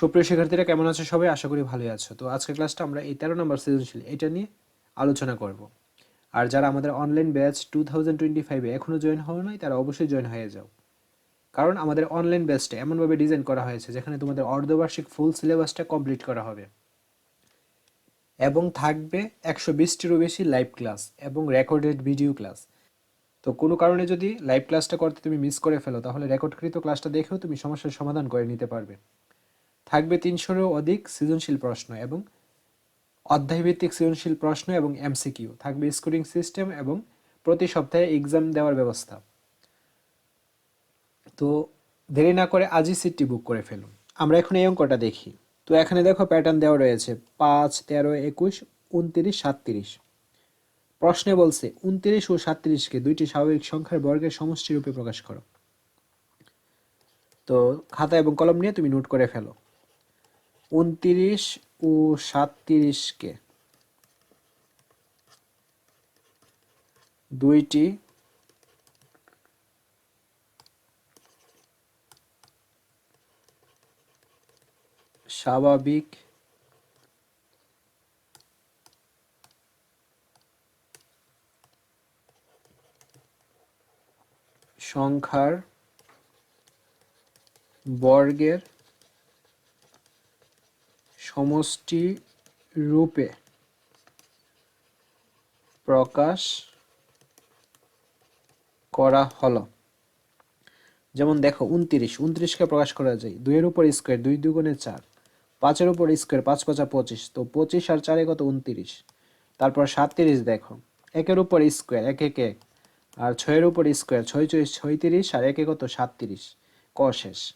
সুপ্রিয় শিক্ষার্থীরা, কেমন আছে সবাই? আশা করি ভালোই আছো। তো আজকের ক্লাসটা আমরা এই তেরো নম্বর সৃজনশীল, এটা নিয়ে আলোচনা করব। আর যারা আমাদের online batch two thousand twenty ফাইভে এখনও জয়েন হওয়া নয় তারা অবশ্যই জয়েন হয়ে যাও। কারণ আমাদের অনলাইন ব্যাচটা এমনভাবে ডিজাইন করা হয়েছে, যেখানে তোমাদের অর্ধবার্ষিক ফুল সিলেবাসটা কমপ্লিট করা হবে। এবং থাকবে একশো বিশটিরও বেশি লাইভ ক্লাস এবং রেকর্ডেড ভিডিও ক্লাস তো কোনো কারণে যদি লাইভ ক্লাসটা করতে তুমি মিস করে ফেলো, তাহলে রেকর্ডকৃত ক্লাসটা দেখেও তুমি সমস্যার সমাধান করে নিতে পারবে। থাকবে তিনশোরও অধিক সৃজনশীল প্রশ্ন এবং অধ্যায়ভিত্তিক সৃজনশীল প্রশ্ন এবং এমসিকিউ। থাকবে স্কোরিং সিস্টেম এবং প্রতি সপ্তাহে এক্সাম দেওয়ার ব্যবস্থা। তো দেরি না করে আজই সিটটি বুক করে ফেলুন। আমরা এখন এই অঙ্কটা দেখি। তো এখানে দেখো প্যাটার্ন দেওয়া রয়েছে পাঁচ, তেরো, একুশ, উনত্রিশ, সাতত্রিশ। প্রশ্নে বলছে, উনত্রিশ ও সাতত্রিশকে দুইটি স্বাভাবিক সংখ্যার বর্গের সমষ্টি রূপে প্রকাশ করো। তো খাতা এবং কলম নিয়ে তুমি নোট করে ফেলো। উনত্রিশ ও সাতত্রিশকে। দুইটি। স্বাভাবিক। সংখ্যার বর্গের সমষ্টি রূপে প্রকাশ করা হলো। যেমন দেখো উনত্রিশ, উনত্রিশকে প্রকাশ করা যায়। দুইয়ের উপর স্কোয়ার, দুই দুগুণে চার। পাঁচের উপর স্কোয়ার, পাঁচ পাঁচা পঁচিশ। তো পঁচিশ আর চারে কত? উনত্রিশ। তারপর সাতত্রিশ দেখো। একের উপর স্কোয়ার, এক এক এক। আর ছয়ের উপর স্কোয়ার, ছয় ছয়, ছয়ত্রিশ, আর একে কত? সাতত্রিশ ক শেষ।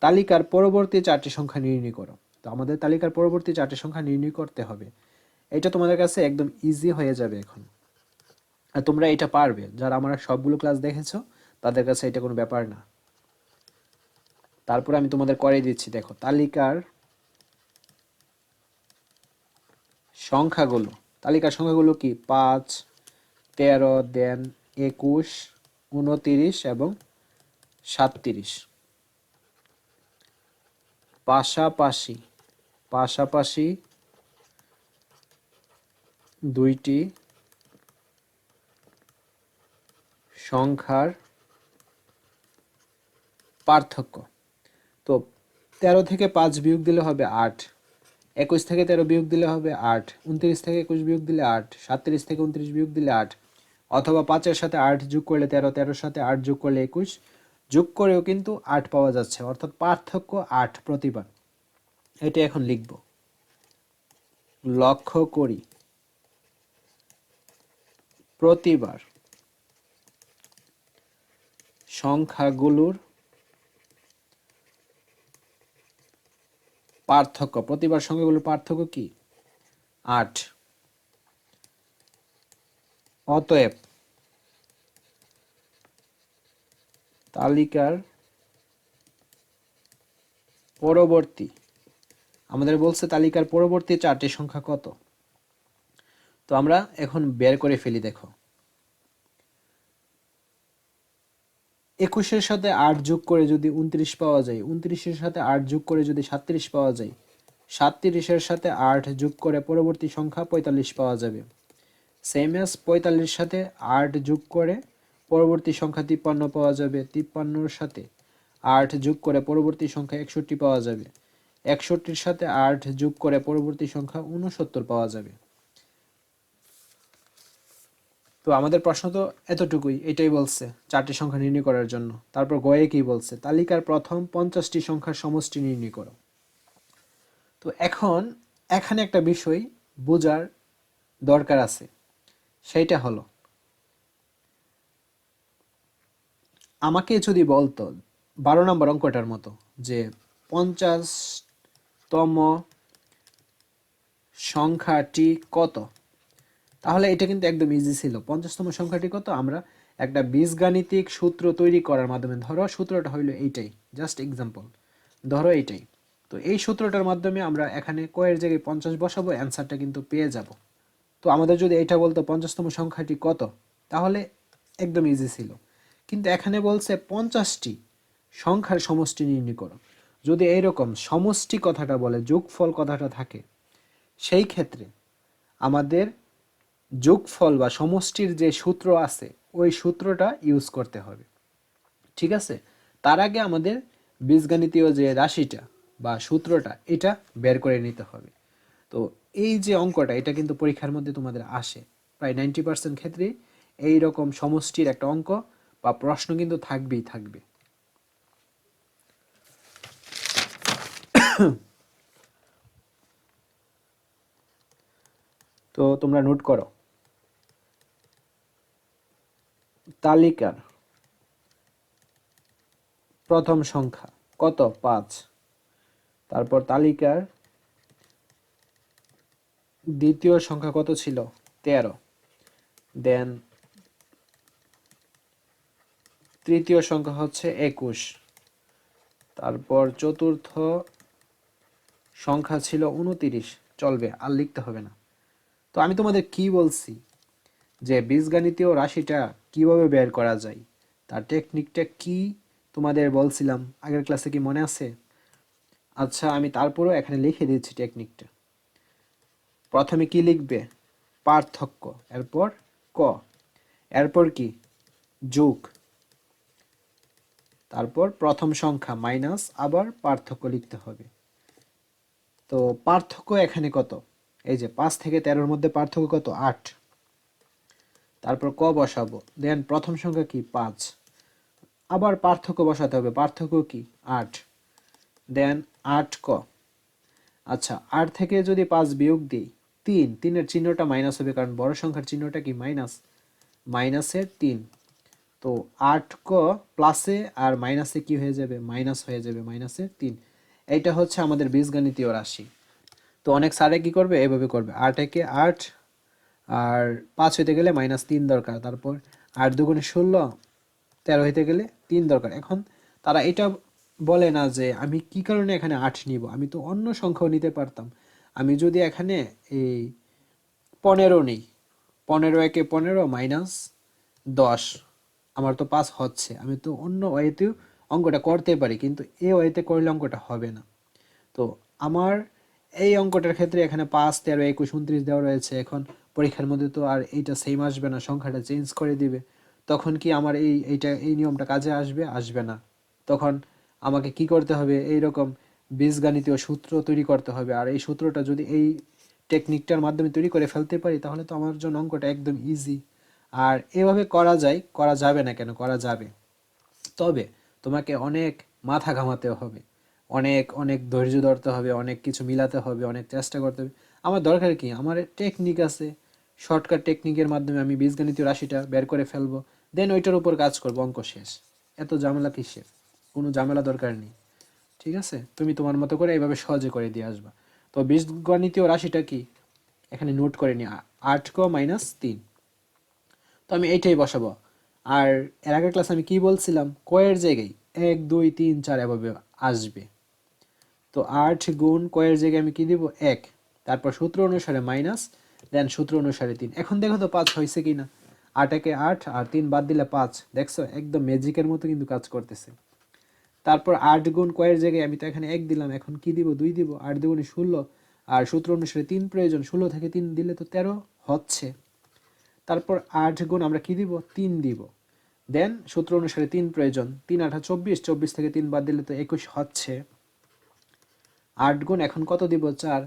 তালিকার পরবর্তী চারটি সংখ্যা নির্ণয় করো। তো আমাদের তালিকার পরবর্তী চারটি সংখ্যা নির্ণয় করতে হবে। এটা তোমাদের কাছে একদম ইজি হয়ে যাবে এখন। আর তোমরা এটা পারবে। যারা আমরা সবগুলো ক্লাস দেখেছ, তাদের কাছে এটা কোনো ব্যাপার না। তারপরে আমি তোমাদের করে দিচ্ছি। দেখো, তালিকার সংখ্যাগুলো। তালিকার সংখ্যাগুলো কি? পাঁচ, তেরো, দেন একুশ, উনতিরিশ এবং সাতত্রিশ। পাশাপাশি পাশাপাশি দুইটি সংখ্যার পার্থক্য। তো তেরো থেকে পাঁচ বিয়োগ দিলে হবে আট, একুশ থেকে তেরো বিয়োগ দিলে হবে আট, উনত্রিশ থেকে একুশ বিয়োগ দিলে আট, সাতত্রিশ থেকে উনত্রিশ বিয়োগ দিলে আট, অথবা পাঁচের সাথে আট যোগ করলে তেরো, তেরোর সাথে আট যোগ করলে একুশ, যোগ করেও কিন্তু আট পাওয়া যাচ্ছে, অর্থাৎ পার্থক্য আট প্রতিবার। এটা এখন লিখব। লক্ষ্য করি। প্রতিবার সংখ্যাগুলোর পার্থক্য, প্রতিবার সংখ্যাগুলোর পার্থক্য কি? আট। অতএব তালিকার পরবর্তী আমাদের বলছে তালিকার পরবর্তী চারটি সংখ্যা কত? তো আমরা এখন বের করে ফেলি, দেখো। একুশের সাথে আট যোগ করে যদি উনত্রিশ পাওয়া যায় উনত্রিশের সাথে আট যোগ করে যদি সাতত্রিশ পাওয়া যায়, সাতত্রিশের সাথে আট যোগ করে পরবর্তী সংখ্যা পঁয়তাল্লিশ পাওয়া যাবে। সেম এস পঁয়তাল্লিশ সাথে আট যোগ করে পরবর্তী সংখ্যা তিপ্পান্ন পাওয়া যাবে। তিপ্পান্নর সাথে আট যোগ করে পরবর্তী সংখ্যা একষট্টি পাওয়া যাবে। একষট্টির সাথে আট যোগ করে পরবর্তী সংখ্যা উনসত্তর পাওয়া যাবে। তো আমাদের প্রশ্ন তো এতটুকুই, এটাই বলছে চারটি সংখ্যা নির্ণয় করার জন্য। তারপর গয়ে কি বলছে? তালিকার প্রথম পঞ্চাশটি সংখ্যার সমষ্টি নির্ণয় করো। তো এখন, এখানে একটা বিষয় বোঝার দরকার আছে। সেইটা হলো, আমাকে যদি বলতো বারো নম্বর অঙ্কটার মতো যে পঞ্চাশতম সংখ্যাটি কত? তাহলে এটা কিন্তু একদম ইজি ছিল। পঞ্চাশতম সংখ্যাটি কত? আমরা একটা বীজগাণিতিক সূত্র তৈরি করার মাধ্যমে, ধরো সূত্রটা হইল এইটাই জাস্ট এক্সাম্পল ধরো এইটাই। তো এই সূত্রটার মাধ্যমে আমরা এখানে কয়ের জায়গায় পঞ্চাশ বসাবো অ্যান্সারটা কিন্তু পেয়ে যাব। তো আমাদের যদি এটা বলতো পঞ্চাশতম সংখ্যাটি কত? তাহলে একদম ইজি ছিল। কিন্তু এখানে বলছে পঞ্চাশটি সংখ্যার সমষ্টি নির্ণয় করো। যদি এইরকম সমষ্টি কথাটা বলে, যোগফল কথাটা থাকে, সেই ক্ষেত্রে আমাদের যোগফল বা সমষ্টির যে সূত্র আছে, ওই সূত্রটা ইউজ করতে হবে। ঠিক আছে? তার আগে আমাদের বীজগণিতীয় যে রাশিটা বা সূত্রটা, এটা বের করে নিতে হবে। তো এই যে অঙ্কটা, এটা কিন্তু পরীক্ষার মধ্যে তোমাদের আসে। প্রায় নাইনটি পার্সেন্ট ক্ষেত্রেই এই রকম সমষ্টির একটা অঙ্ক বা প্রশ্ন কিন্তু থাকবেই থাকবে। তো তোমরা নোট করো। তালিকার প্রথম সংখ্যা কত? পাঁচ। তারপর তালিকার দ্বিতীয় সংখ্যা কত ছিল? তেরো। দেন তৃতীয় সংখ্যা হচ্ছে একুশ। তারপর চতুর্থ সংখ্যা ছিল উনতিরিশ। চলবে, আর লিখতে হবে না। তো আমি তোমাদের কি বলছি? যে বীজগণিতীয় রাশিটা কীভাবে বের করা যায়? তার টেকনিকটা কি তোমাদের বলছিলাম? আগের ক্লাসে কি মনে আছে? আচ্ছা আমি তারপরেও এখানে লিখে দিচ্ছি টেকনিকটা প্রথমে কি লিখবে? পার্থক্য, এরপর ক। এরপর কি? যোগ। তারপর প্রথম সংখ্যা মাইনাস, আবার পার্থক্য লিখতে হবে। তো পার্থক্য এখানে কত? এই যে পাঁচ থেকে তেরোর মধ্যে পার্থক্য কত? আট। তারপর ক বসাবো? দেন প্রথম সংখ্যা কি? পাঁচ। আবার পার্থক্য বসাতে হবে। পার্থক্য কি? আট। দেন আট ক। আচ্ছা আট থেকে যদি পাঁচ বিয়োগ দিই, তিন। তিনের চিহ্নটা মাইনাস হবে, কারণ বড় সংখ্যার চিহ্নটা কি? মাইনাস। মাইনাসের তিন। তো আট ক প্লাসে আর মাইনাসে কি হয়ে যাবে? মাইনাস হয়ে যাবে, মাইনাসের তিন। এইটা হচ্ছে আমাদের বীজগণিতীয় রাশি। তো অনেক স্যারে কি করবে? এভাবে করবে। আট একে আট, আর পাঁচ হইতে গেলে মাইনাস তিন দরকার। তারপর আট দুগুণে ষোলো, তেরো হইতে গেলে তিন দরকার। এখন তারা এটা বলে না যে আমি কি কারণে এখানে আট নিব? আমি তো অন্য সংখ্যাও নিতে পারতাম। আমি যদি এখানে এই পনেরো নিই, পনেরো একে পনেরো মাইনাস দশ, আমার তো পাস হচ্ছে। আমি তো অন্য ওয়েতেও অঙ্কটা করতে পারি, কিন্তু এ ওয়েতে করলে অঙ্কটা হবে না। তো আমার এই অঙ্কটার ক্ষেত্রে এখানে পাঁচ, তেরো, একুশ, উনত্রিশ দেওয়া রয়েছে। এখন পরীক্ষার মধ্যে তো আর এইটা সেম আসবে না, সংখ্যাটা চেঞ্জ করে দিবে। তখন কি আমার এই, এইটা, এই নিয়মটা কাজে আসবে? আসবে না। তখন আমাকে কি করতে হবে? এই রকম বীজগাণিতীয় সূত্র তৈরি করতে হবে। আর এই সূত্রটা যদি এই টেকনিকটার মাধ্যমে তৈরি করে ফেলতে পারি, তাহলে তো আমার জন্য অঙ্কটা একদম ইজি আর এভাবে করা যায়, করা যাবে না কেন? করা যাবে। তবে তোমাকে অনেক মাথা ঘামাতে হবে, অনেক অনেক ধৈর্য ধরতে হবে, অনেক কিছু মিলাতে হবে, অনেক চেষ্টা করতে হবে। আমার দরকার কি? আমার টেকনিক আছে। শর্টকাট টেকনিকের মাধ্যমে আমি বীজগণিতীয় রাশিটা বের করে ফেলব দেন ওইটার উপর কাজ করব, অঙ্ক শেষ। এত ঝামেলা কিসের? কোনো ঝামেলা দরকার নেই। ঠিক আছে? তুমি তোমার মতো করে এইভাবে সহজে করে দিয়ে আসবা। তো বীজগণিতীয় রাশিটা কি? এখানে নোট করে নি আট ক মাইনাস তিন। তো আমি এইটাই বসাবো। আর এর আগের ক্লাসে আমি কি বলছিলাম? কয়ের জায়গায় এক, দুই, তিন, চার এভাবে আসবে। তো আট গুণ কয়ের জায়গায় আমি কি দিব? এক। তারপর সূত্র অনুসারে মাইনাস দেন সূত্র অনুসারে তিন। এখন দেখো তো পাঁচ হয়েছে কি না আট একে আট, আর তিন বাদ দিলে পাঁচ। দেখছ? একদম ম্যাজিকের মতো কিন্তু কাজ করতেছে। তারপর আট গুণ কয়ের জায়গায় আমি তো এখানে এক দিলাম, এখন কি দিব? দুই দিব। আট দুগুণে ষোলো। আর সূত্র অনুসারে তিন প্রয়োজন। ষোলো থেকে তিন দিলে তো তেরো হচ্ছে। তারপর আট গুণ আমরা কি দিব? তিন দিব। দেন সূত্র অনুসারে তিন প্রয়োজন। তিন আঠা চব্বিশ চব্বিশ থেকে তিন বাদ দিলে তো একুশ হচ্ছে। আট গুণ, এখন কত দিব? চার।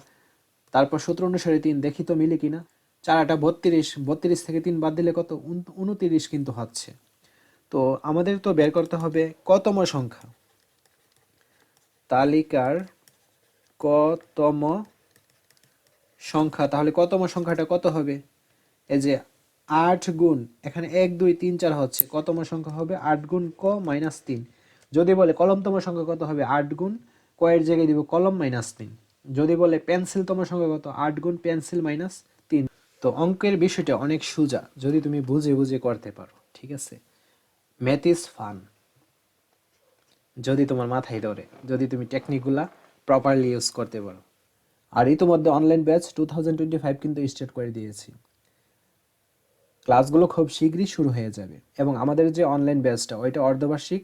তারপর সূত্র অনুসারে তিন। দেখি তো মিলে কিনা। চার আটা বত্রিশ বত্রিশ থেকে তিন বাদ দিলে কত? উন- উনতিরিশ কিন্তু হচ্ছে। তো আমাদের তো বের করতে হবে কতম সংখ্যা। তালিকার কতম সংখ্যা? তাহলে কতম সংখ্যাটা কত হবে? এই যে আট গুণ, এখানে এক, দুই, তিন, চার হচ্ছে। কতম সংখ্যা হবে? আট গুণ ক মাইনাস তিন। যদি বলে কলমতম সংখ্যা কত হবে? আট গুণ কয়ের জায়গায় দিব কলম মাইনাস তিন। যদি বলে পেন্সিলতম সংখ্যা কত? আট গুণ, পেন্সিল মাইনাস তিন। তো অঙ্কের বিষয়টা অনেক সোজা, যদি তুমি বুঝে বুঝে করতে পারো, ঠিক আছে? ম্যাথ ইজ ফান যদি তোমার মাথায় ধরে, যদি তুমি টেকনিকগুলা প্রপারলি ইউজ করতে পারো। আর ইতিমধ্যে online batch two thousand twenty five কিন্তু স্টার্ট করে দিয়েছি। ক্লাসগুলো খুব শীঘ্রই শুরু হয়ে যাবে এবং আমাদের যে অনলাইন ব্যাচটা ওইটা অর্ধবার্ষিক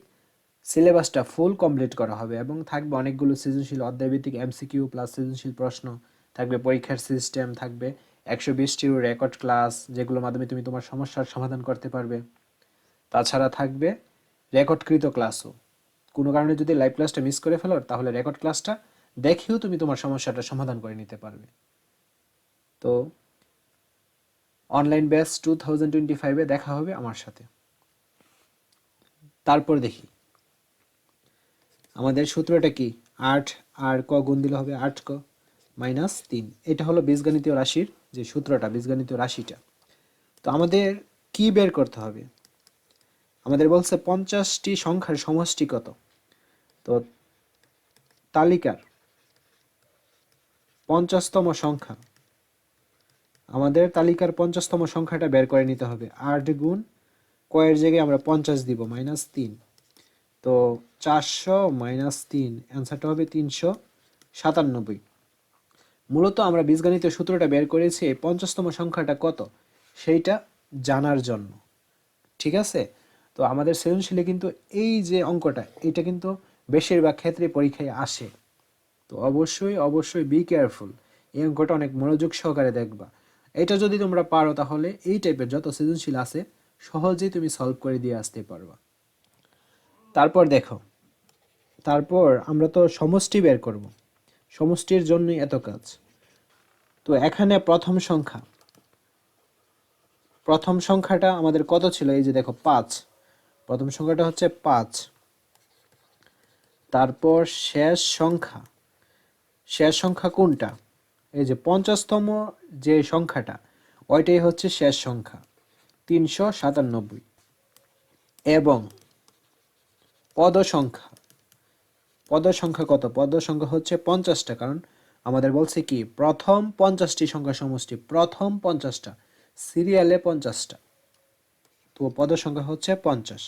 সিলেবাসটা ফুল কমপ্লিট করা হবে এবং থাকবে অনেকগুলো সৃজনশীল অধ্যায়ভিত্তিক এমসিকিউ প্লাস সৃজনশীল প্রশ্ন, থাকবে পরীক্ষার সিস্টেম থাকবে একশো বিশটির রেকর্ড ক্লাস যেগুলোর মাধ্যমে তুমি তোমার সমস্যার সমাধান করতে পারবে। তাছাড়া থাকবে রেকর্ডকৃত ক্লাসও কোনো কারণে যদি লাইভ ক্লাসটা মিস করে ফেলো, তাহলে রেকর্ড ক্লাসটা দেখেও তুমি তোমার সমস্যাটা সমাধান করে নিতে পারবে। তো online batch two thousand twenty ফাইভে দেখা হবে আমার সাথে। তারপর দেখি। আমাদের সূত্রটা কি? আট, আর ক গুণ দিলে হবে আট ক মাইনাস তিন। এটা হলো বীজগণিতীয় রাশির যে সূত্রটা, বীজগণিতীয় রাশিটা। তো আমাদের কি বের করতে হবে? আমাদের বলছে পঞ্চাশটি সংখ্যার সমষ্টি কত? তো তালিকার পঞ্চাশতম সংখ্যা। আমাদের তালিকার পঞ্চাশতম সংখ্যাটা বের করে নিতে হবে। আট গুণ কয়ের জায়গায় আমরা পঞ্চাশ দিব, মাইনাস তিন। তো চারশো মাইনাস তিন, অ্যান্সারটা হবে তিনশো সাতানব্বই। মূলত আমরা বীজগণিতের সূত্রটা বের করেছি, এই পঞ্চাশতম সংখ্যাটা কত? সেইটা জানার জন্য। ঠিক আছে? তো আমাদের সৃজনশীলে কিন্তু এই যে অঙ্কটা এটা কিন্তু বেশিরভাগ ক্ষেত্রে পরীক্ষায় আসে। তো অবশ্যই অবশ্যই বি কেয়ারফুল এই অঙ্কটা অনেক মনোযোগ সহকারে দেখবা। এটা যদি তোমরা পারো তাহলে এই টাইপের যত সৃজনশীল আছে, সহজেই তুমি সলভ করে দিয়ে আসতে পারবা। তারপর দেখো, তারপর আমরা তো সমষ্টি বের করব। সমষ্টির জন্যই এত কাজ। তো এখানে প্রথম সংখ্যা। প্রথম সংখ্যাটা আমাদের কত ছিল? এই যে দেখো, পাঁচ। প্রথম সংখ্যাটা হচ্ছে পাঁচ। তারপর শেষ সংখ্যা। শেষ সংখ্যা কোনটা? এই যে পঞ্চাশতম যে সংখ্যাটা, ওইটাই হচ্ছে শেষ সংখ্যা, তিনশো সাতানব্বই। এবং পদ সংখ্যা পদ সংখ্যা কত? পদ সংখ্যা হচ্ছে পঞ্চাশটা, কারণ আমাদের বলছে কি, প্রথম পঞ্চাশটি সংখ্যা সমষ্টি, প্রথম পঞ্চাশটা, সিরিয়ালে পঞ্চাশটা। তো পদ সংখ্যা হচ্ছে পঞ্চাশ।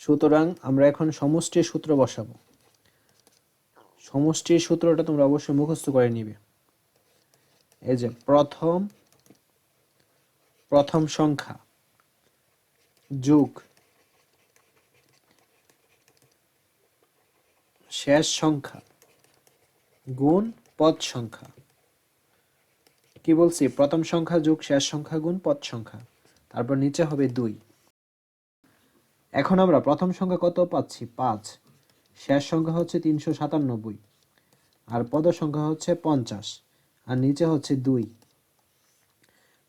সুতরাং আমরা এখন সমষ্টির সূত্র বসাবো। সমষ্টির সূত্রটা তোমরা অবশ্যই মুখস্থ করে নিবে। এই যে, প্রথম প্রথম সংখ্যা, যোগ, শেষ সংখ্যা, গুণ, পদ সংখ্যা। কি বলছি? প্রথম সংখ্যা, যোগ, শেষ সংখ্যা, গুণ, পদ সংখ্যা। তারপর নিচে হবে দুই। এখন আমরা প্রথম সংখ্যা কত পাচ্ছি? পাঁচ। শেষ সংখ্যা হচ্ছে তিনশো সাতানব্বই, আর পদ সংখ্যা হচ্ছে পঞ্চাশ, আর নিচে হচ্ছে দুই।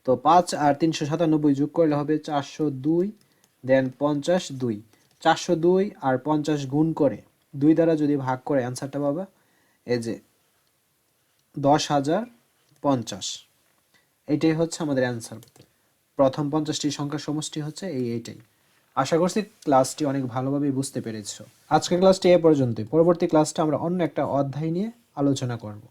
তো পাঁচ আর তিনশো সাতানব্বই যোগ করলে হবে চারশো দুই, দেন পঞ্চাশ দুই। চারশো দুই আর পঞ্চাশ গুণ করে দুই দ্বারা যদি ভাগ করে অ্যান্সারটা পাবা, এই যে দশ হাজার পঞ্চাশ। এটাই হচ্ছে আমাদের অ্যান্সার। প্রথম পঞ্চাশটি সংখ্যা সমষ্টি হচ্ছে এই, এইটাই। আশা করছি ক্লাসটি অনেক ভালোভাবে বুঝতে পেরেছ। আজকের ক্লাসটি এ পর্যন্তই। পরবর্তী ক্লাসটা আমরা অন্য একটা অধ্যায় নিয়ে আলোচনা করব।